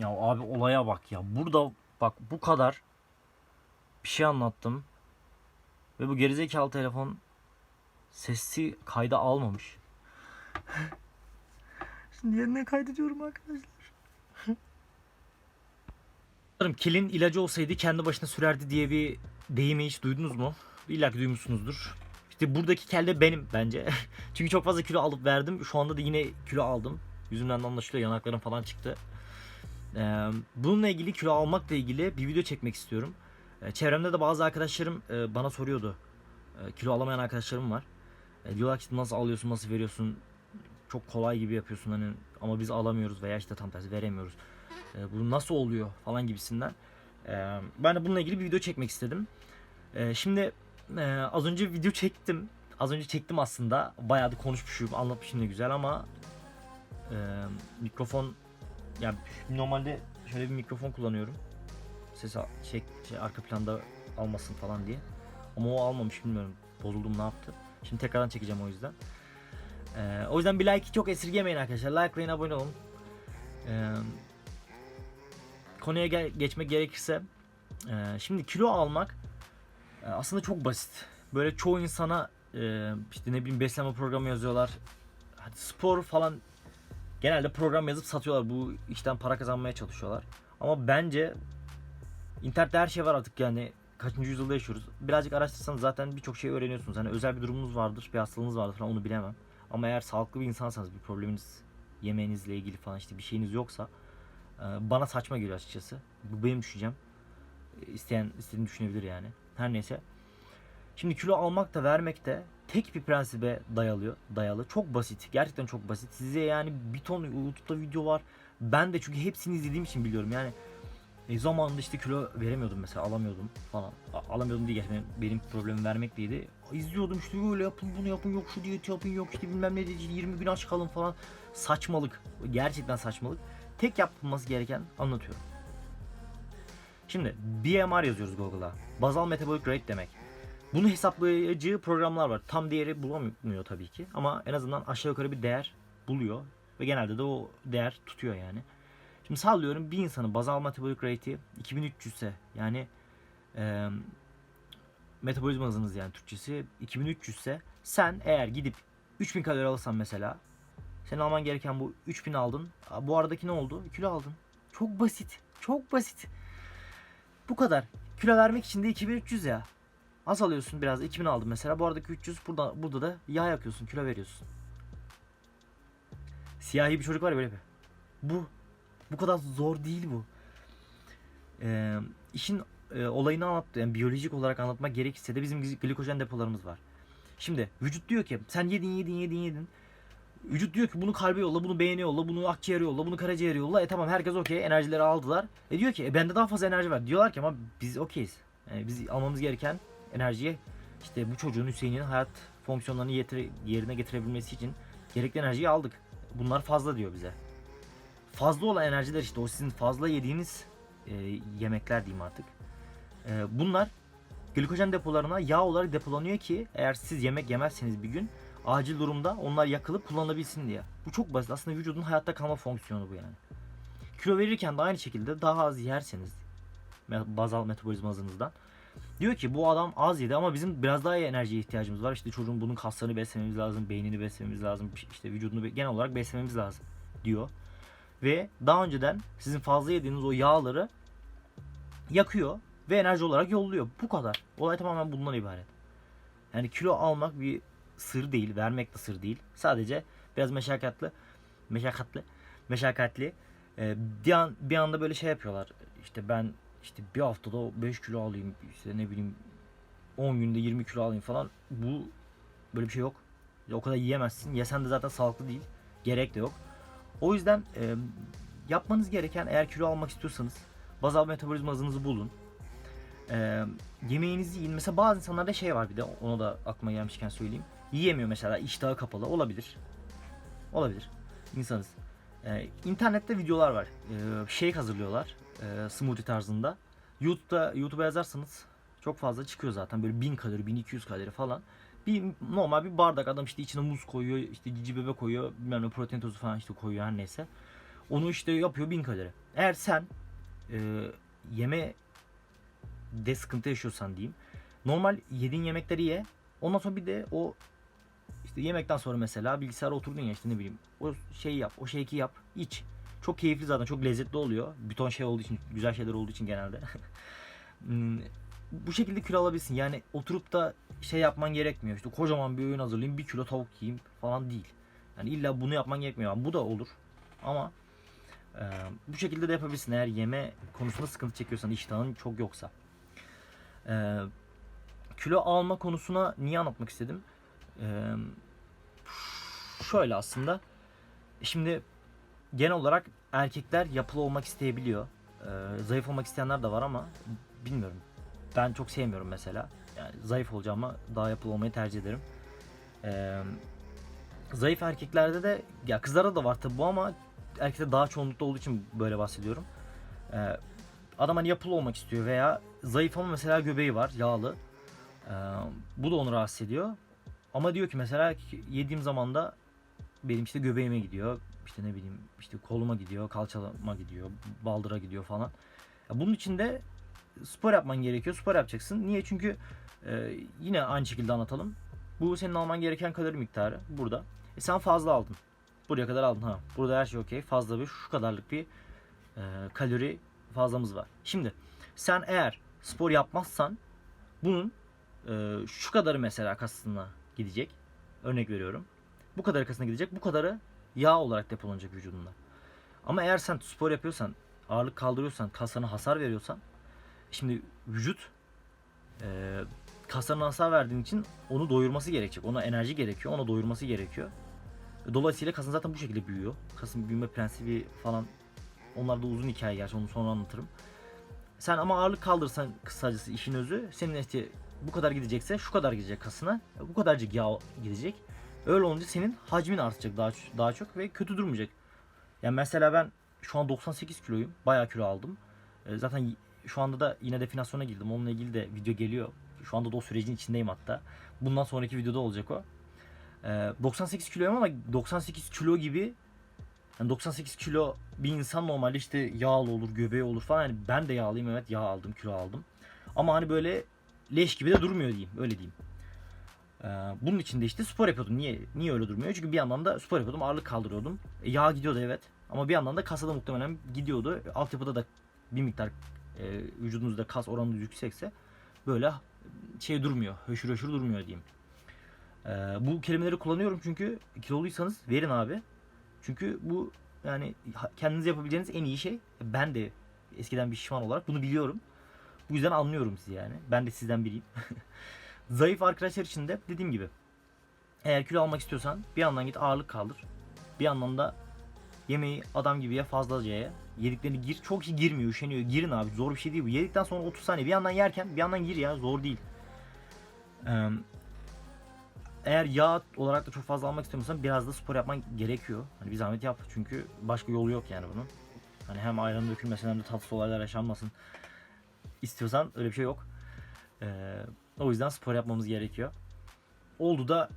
Ya abi olaya bak ya. Burada bak bu kadar bir şey anlattım. Ve bu gerizekalı telefon sesi kayda almamış. Şimdi yerine kaydediyorum arkadaşlar. Kilin ilacı olsaydı kendi başına sürerdi diye bir deyimi hiç duydunuz mu? İlla ki duymuşsunuzdur. İşte buradaki kelle benim bence. Çünkü çok fazla kilo alıp verdim. Şu anda da yine kilo aldım. Yüzümden de anlaşılıyor yanaklarım falan çıktı. Ee, bununla ilgili kilo almakla ilgili bir video çekmek istiyorum. Ee, çevremde de bazı arkadaşlarım e, bana soruyordu. Ee, kilo alamayan arkadaşlarım var. E, diyorlar ki nasıl alıyorsun, nasıl veriyorsun? Çok kolay gibi yapıyorsun hani ama biz alamıyoruz veya işte tam tersi veremiyoruz. E, bu nasıl oluyor falan gibisinden. E, ben de bununla ilgili bir video çekmek istedim. E, şimdi e, az önce video çektim. Az önce çektim aslında. Bayağı da konuşmuşum, anlatmışım da güzel ama e, mikrofon yani normalde şöyle bir mikrofon kullanıyorum. Ses şey, şey arka planda almasın falan diye. Ama o almamış bilmiyorum. Bozuldum ne yaptı. Şimdi tekrardan çekeceğim o yüzden. Ee, o yüzden bir like çok esirgemeyin arkadaşlar. Likelayın abone olun. Ee, konuya gel- geçmek gerekirse e, şimdi kilo almak e, aslında çok basit. Böyle çoğu insana e, işte ne bileyim beslenme programı yazıyorlar. Hadi spor falan genelde program yazıp satıyorlar. Bu işten para kazanmaya çalışıyorlar. Ama bence internette her şey var artık yani kaçıncı yüzyılda yaşıyoruz. Birazcık araştırsanız zaten birçok şey öğreniyorsunuz. Hani özel bir durumunuz vardır, bir hastalığınız vardır falan onu bilemem. Ama eğer sağlıklı bir insansanız bir probleminiz yemeğinizle ilgili falan işte bir şeyiniz yoksa e, bana saçma geliyor açıkçası. Bu benim düşüncem. E, İsteyen istediğini düşünebilir yani. Her neyse. Şimdi kilo almak da vermek de tek bir prensibe dayalıyor, dayalı. Çok basit. Gerçekten çok basit. Size yani bir ton YouTube'da video var. Ben de çünkü hepsini izlediğim için biliyorum. Yani e, zamanında işte kilo veremiyordum mesela alamıyordum falan. A- alamıyordum diye gerçekten benim problemim vermek değildi. İzliyordum işte öyle yapın bunu yapın yok şu diyet yapın yok işte bilmem ne dedi 20 gün aç kalın falan. Saçmalık. Gerçekten saçmalık. Tek yapılması gereken anlatıyorum. Şimdi BMR yazıyoruz Google'a. Bazal Metabolic Rate demek. Bunu hesaplayıcı programlar var. Tam değeri bulamıyor tabii ki. Ama en azından aşağı yukarı bir değer buluyor. Ve genelde de o değer tutuyor yani. Şimdi sallıyorum bir insanın bazal metabolic rate'i 2300 ise yani e, metabolizma hızınız yani Türkçesi 2300 ise sen eğer gidip 3000 kalori alırsan mesela senin alman gereken bu 3000 aldın. Bu aradaki ne oldu? Kilo aldın. Çok basit. Çok basit. Bu kadar. Kilo vermek için de 2300 ya. Az alıyorsun biraz 2000 aldın mesela. Bu aradaki 300 burada burada da yağ yakıyorsun, kilo veriyorsun. Siyahi bir çocuk var ya böyle bir. Bu bu kadar zor değil bu. Ee, işin e, olayını anlat, yani biyolojik olarak anlatmak gerekirse de bizim glikojen depolarımız var. Şimdi vücut diyor ki sen yedin yedin yedin yedin. Vücut diyor ki bunu kalbe yolla, bunu beğene yolla, bunu akciğere yolla, bunu karaciğere yolla. E tamam herkes okey enerjileri aldılar. E diyor ki e, bende daha fazla enerji var. Diyorlar ki ama biz okeyiz. Yani biz almamız gereken enerjiyi işte bu çocuğun Hüseyin'in hayat fonksiyonlarını yetere- yerine getirebilmesi için gerekli enerjiyi aldık. Bunlar fazla diyor bize fazla olan enerjiler işte o sizin fazla yediğiniz e, yemekler diyeyim artık. E, bunlar glikojen depolarına yağ olarak depolanıyor ki eğer siz yemek yemezseniz bir gün acil durumda onlar yakılıp kullanılabilsin diye. Bu çok basit. Aslında vücudun hayatta kalma fonksiyonu bu yani. Kilo verirken de aynı şekilde daha az yerseniz bazal metabolizma hızınızdan diyor ki bu adam az yedi ama bizim biraz daha iyi enerjiye ihtiyacımız var. İşte çocuğun bunun kaslarını beslememiz lazım, beynini beslememiz lazım, işte vücudunu genel olarak beslememiz lazım diyor ve daha önceden sizin fazla yediğiniz o yağları yakıyor ve enerji olarak yolluyor. Bu kadar. Olay tamamen bundan ibaret. Yani kilo almak bir sır değil, vermek de sır değil. Sadece biraz meşakkatli, meşakkatli, meşakkatli. Ee, bir, an, bir anda böyle şey yapıyorlar. İşte ben işte bir haftada 5 kilo alayım, işte ne bileyim 10 günde 20 kilo alayım falan. Bu böyle bir şey yok. O kadar yiyemezsin. Yesen de zaten sağlıklı değil. Gerek de yok. O yüzden e, yapmanız gereken eğer kilo almak istiyorsanız bazal metabolizma hızınızı bulun. E, yemeğinizi yiyin. Mesela bazı insanlarda şey var bir de onu da aklıma gelmişken söyleyeyim. Yiyemiyor mesela iştahı kapalı olabilir. Olabilir. İnsanız. E, internette videolar var. E, shake hazırlıyorlar. E, smoothie tarzında. YouTube'da YouTube'a yazarsanız çok fazla çıkıyor zaten. Böyle 1000 kalori, 1200 kalori falan. Bir normal bir bardak adam işte içine muz koyuyor, işte cici bebe koyuyor, bilmem ne protein tozu falan işte koyuyor her neyse. Onu işte yapıyor 1000 kalori. eğer sen e, yeme de sıkıntı yaşıyorsan diyeyim. Normal yediğin yemekleri ye. Ondan sonra bir de o işte yemekten sonra mesela bilgisayara oturdun ya işte ne bileyim o şeyi yap, o shake'i yap, iç. Çok keyifli zaten, çok lezzetli oluyor. Bir ton şey olduğu için, güzel şeyler olduğu için genelde. Hmm, bu şekilde kilo alabilirsin. Yani oturup da şey yapman gerekmiyor. İşte kocaman bir öğün hazırlayayım, bir kilo tavuk yiyeyim falan değil. Yani illa bunu yapman gerekmiyor. Bu da olur. Ama e, bu şekilde de yapabilirsin eğer yeme konusunda sıkıntı çekiyorsan, iştahın çok yoksa. E, kilo alma konusuna niye anlatmak istedim? E, şöyle aslında. Şimdi genel olarak erkekler yapılı olmak isteyebiliyor. E, zayıf olmak isteyenler de var ama bilmiyorum. Ben çok sevmiyorum mesela. Yani zayıf olacağıma daha yapılı olmayı tercih ederim. E, zayıf erkeklerde de ya kızlarda da var tabi bu ama erkekte daha çoğunlukta olduğu için böyle bahsediyorum. Ee, adam hani yapılı olmak istiyor veya zayıf ama mesela göbeği var yağlı. Ee, bu da onu rahatsız ediyor. Ama diyor ki mesela yediğim zaman da benim işte göbeğime gidiyor. İşte ne bileyim işte koluma gidiyor, kalçama gidiyor, baldıra gidiyor falan. Ya bunun için de spor yapman gerekiyor. Spor yapacaksın. Niye? Çünkü e, yine aynı şekilde anlatalım. Bu senin alman gereken kalori miktarı burada. E sen fazla aldın. Buraya kadar aldın ha. Burada her şey okey. Fazla bir şu kadarlık bir e, kalori fazlamız var. Şimdi sen eğer spor yapmazsan bunun e, şu kadarı mesela kasına gidecek. Örnek veriyorum. Bu kadar kasına gidecek. Bu kadarı yağ olarak depolanacak vücudunda. Ama eğer sen spor yapıyorsan, ağırlık kaldırıyorsan, kaslarına hasar veriyorsan şimdi vücut e, kaslarına hasar verdiğin için onu doyurması gerekecek. Ona enerji gerekiyor. Ona doyurması gerekiyor. Dolayısıyla kasın zaten bu şekilde büyüyor. Kasın büyüme prensibi falan onlar da uzun hikaye gerçi onu sonra anlatırım. Sen ama ağırlık kaldırırsan kısacası işin özü senin işte bu kadar gidecekse şu kadar gidecek kasına. Bu kadarcık yağ gidecek. Öyle olunca senin hacmin artacak daha daha çok ve kötü durmayacak. Yani mesela ben şu an 98 kiloyum. Bayağı kilo aldım. E, Zaten şu anda da yine definasyona girdim. Onunla ilgili de video geliyor. Şu anda da o sürecin içindeyim hatta. Bundan sonraki videoda olacak o. Ee, 98 kiloyum ama 98 kilo gibi yani 98 kilo bir insan normalde işte yağlı olur, göbeği olur falan. Yani ben de yağlıyım evet yağ aldım, kilo aldım. Ama hani böyle leş gibi de durmuyor diyeyim. Öyle diyeyim. Ee, bunun için de işte spor yapıyordum. Niye niye öyle durmuyor? Çünkü bir yandan da spor yapıyordum, ağırlık kaldırıyordum. E, yağ gidiyordu evet. Ama bir yandan da kasa da muhtemelen gidiyordu. E, Altyapıda da bir miktar e, vücudunuzda kas oranı yüksekse böyle şey durmuyor. Höşür höşür durmuyor diyeyim. Ee, bu kelimeleri kullanıyorum çünkü kiloluysanız verin abi. Çünkü bu yani kendiniz yapabileceğiniz en iyi şey. Ben de eskiden bir şişman olarak bunu biliyorum. Bu yüzden anlıyorum sizi yani. Ben de sizden biriyim. Zayıf arkadaşlar için de dediğim gibi eğer kilo almak istiyorsan bir yandan git ağırlık kaldır. Bir yandan da yemeği adam gibi ye fazlaca ye. Yediklerini gir. Çok kişi girmiyor, üşeniyor. Girin abi. Zor bir şey değil bu. Yedikten sonra 30 saniye bir yandan yerken bir yandan gir ya. Zor değil. Eğer yağ olarak da çok fazla almak istemiyorsan biraz da spor yapman gerekiyor. Hani bir zahmet yap çünkü başka yolu yok yani bunun. Hani hem ayranı dökülmesin hem de tatsız olaylar yaşanmasın. İstiyorsan öyle bir şey yok. Ee, o yüzden spor yapmamız gerekiyor. Oldu da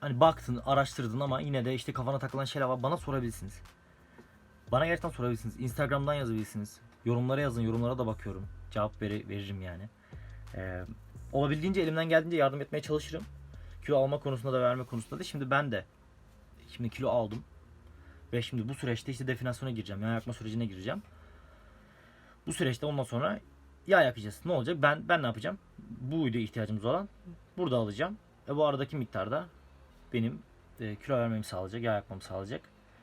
hani baktın, araştırdın ama yine de işte kafana takılan şeyler var. Bana sorabilirsiniz. Bana gerçekten sorabilirsiniz. Instagram'dan yazabilirsiniz. Yorumlara yazın. Yorumlara da bakıyorum. Cevap veri, veririm yani. Ee, olabildiğince elimden geldiğince yardım etmeye çalışırım kilo alma konusunda da verme konusunda da şimdi ben de şimdi kilo aldım ve şimdi bu süreçte işte definasyona gireceğim yağ yakma sürecine gireceğim bu süreçte ondan sonra yağ yakacağız ne olacak ben ben ne yapacağım buydu ihtiyacımız olan burada alacağım e bu aradaki miktarda benim e, kilo vermemi sağlayacak yağ yakmamı sağlayacak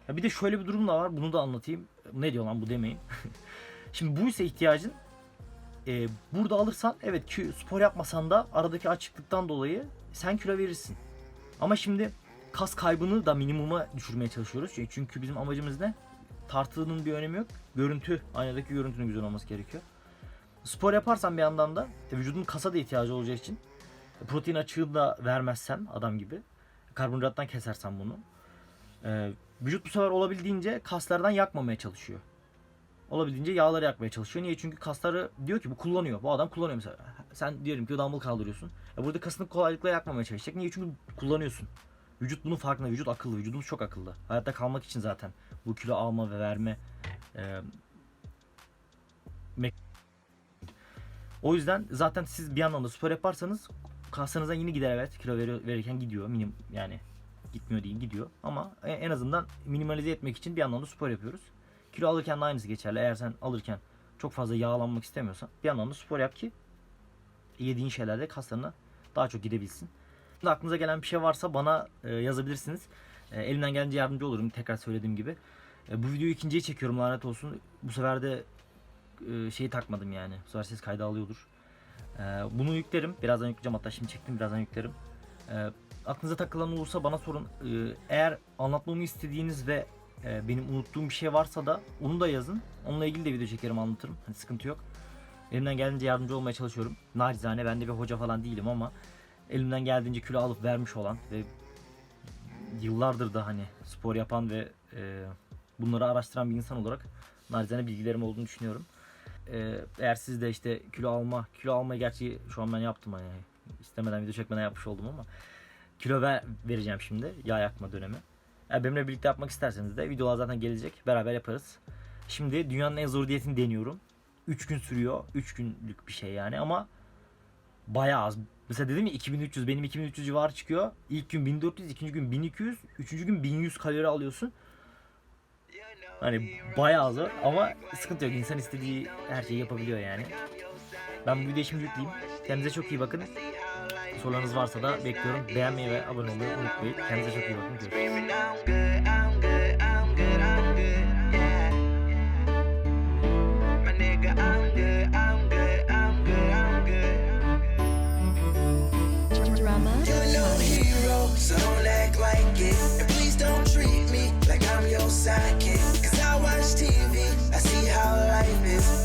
ya bir de şöyle bir durum da var bunu da anlatayım ne diyor lan bu demeyin şimdi bu ise ihtiyacın e, burada alırsan evet ki spor yapmasan da aradaki açıklıktan dolayı sen kilo verirsin. Ama şimdi kas kaybını da minimuma düşürmeye çalışıyoruz. Çünkü- Çünkü bizim amacımız ne? Tartının bir önemi yok. Görüntü, aynadaki görüntünün güzel olması gerekiyor. Spor yaparsan bir yandan da e, vücudun kasa da ihtiyacı olacağı için protein açığı da vermezsen adam gibi karbonhidrattan kesersen bunu e, vücut bu sefer olabildiğince kaslardan yakmamaya çalışıyor olabildiğince yağları yakmaya çalışıyor. Niye? Çünkü kasları diyor ki bu kullanıyor. Bu adam kullanıyor mesela. Sen diyelim ki dumbbell kaldırıyorsun. E burada kasını kolaylıkla yakmamaya çalışacak. Niye? Çünkü kullanıyorsun. Vücut bunun farkında. Vücut akıllı. Vücudumuz çok akıllı. Hayatta kalmak için zaten bu kilo alma ve verme e, o yüzden zaten siz bir yandan da spor yaparsanız kaslarınıza yine gider evet kilo veriyor, verirken gidiyor minim yani gitmiyor diyeyim gidiyor ama e- en azından minimalize etmek için bir yandan da spor yapıyoruz. Kilo alırken de aynısı geçerli. Eğer sen alırken çok fazla yağlanmak istemiyorsan bir yandan da spor yap ki yediğin şeylerle kaslarına daha çok gidebilsin. Şimdi aklınıza gelen bir şey varsa bana e, yazabilirsiniz. E, elimden gelince yardımcı olurum tekrar söylediğim gibi. Bu videoyu ikinciye çekiyorum lanet olsun. Bu sefer de e, şeyi takmadım yani. Bu sefer ses kaydı alıyordur. E, bunu yüklerim. Birazdan yükleyeceğim hatta şimdi çektim birazdan yüklerim. E, aklınıza takılan olursa bana sorun. Eğer anlatmamı istediğiniz ve benim unuttuğum bir şey varsa da onu da yazın. Onunla ilgili de video çekerim anlatırım. Hani sıkıntı yok. Elimden geldiğince yardımcı olmaya çalışıyorum. Nacizane ben de bir hoca falan değilim ama elimden geldiğince kilo alıp vermiş olan ve yıllardır da hani spor yapan ve bunları araştıran bir insan olarak nacizane bilgilerim olduğunu düşünüyorum. E, eğer siz de işte kilo alma, kilo almayı gerçi şu an ben yaptım hani istemeden video çekmeden yapmış oldum ama kilo ver, vereceğim şimdi yağ yakma dönemi. Eğer benimle birlikte yapmak isterseniz de videolar zaten gelecek. Beraber yaparız. Şimdi dünyanın en zor diyetini deniyorum. 3 gün sürüyor. 3 günlük bir şey yani ama bayağı az. Mesela dedim ya 2300 benim 2300 civarı çıkıyor. İlk gün 1400, ikinci gün 1200, üçüncü gün 1100 kalori alıyorsun. Hani bayağı zor ama sıkıntı yok. İnsan istediği her şeyi yapabiliyor yani. Ben bu videoyu şimdi yükleyeyim. Kendinize çok iyi bakın. Sorularınız varsa da bekliyorum. Beğenmeyi ve abone olmayı unutmayın. Kendinize çok iyi bakın. Görüşürüz.